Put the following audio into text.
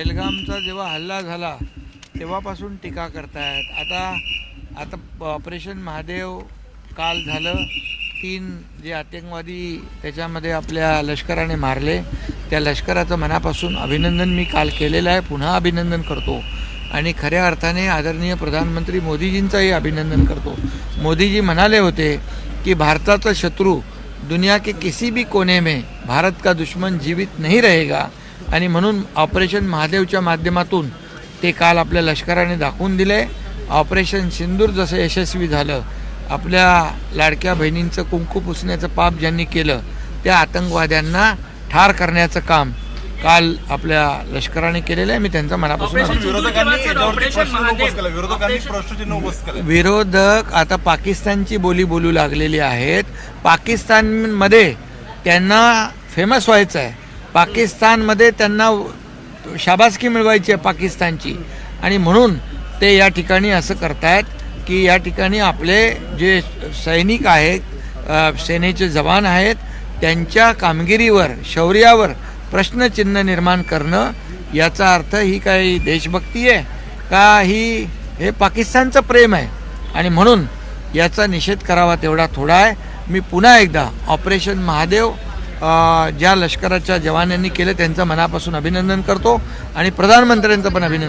बेलगामचा जेव्हा हल्ला झाला तेव्हापासून टीका करतायत. आता आता ऑपरेशन महादेव काल झालं. तीन जे आतंकवादी त्याच्यामध्ये आपल्या लष्कराने मारले. त्या लष्कराचं मनापासून अभिनंदन मी काल केलेलं आहे. पुन्हा अभिनंदन करतो. आणि खऱ्या अर्थाने आदरणीय प्रधानमंत्री मोदीजींचंही अभिनंदन करतो. मोदीजी म्हणाले होते की भारताचा शत्रू दुनिया के किसी भी कोने में भारत का दुश्मन जीवित नहीं रहेगा. आणि म्हणून ऑपरेशन महादेवच्या माध्यमातून ते काल आपल्या लष्कराने दाखवून दिले. ऑपरेशन सिंदूर जसं यशस्वी झालं आपल्या लाडक्या बहिणींचं कुंकू पुसण्याचं पाप ज्यांनी केलं त्या आतंकवाद्यांना ठार करण्याचं काम काल आपल्या लष्कराने केलेलं आहे. मी त्यांचा मनापासून विरोधक आता पाकिस्तानची बोली बोलू लागलेली आहेत. पाकिस्तानमध्ये त्यांना फेमस व्हायचं आहे. पाकिस्तानमध्ये त्यांना शाबासकी मिळवायची आहे पाकिस्तानची. आणि म्हणून ते या ठिकाणी असं करतायत की या ठिकाणी आपले जे सैनिक आहेत सेनेचे जवान आहेत त्यांच्या कामगिरीवर शौर्यावर प्रश्नचिन्ह निर्माण करणं याचा अर्थ ही काही देशभक्ती आहे का ही हे पाकिस्तानचं प्रेम आहे. आणि म्हणून याचा निषेध करावा तेवढा थोडा आहे. मी पुन्हा एकदा ऑपरेशन महादेव ज्या लष्कराच्या जवानांनी केलं त्यांचं मनापासून अभिनंदन करतो आणि प्रधानमंत्र्यांचं पण अभिनंदन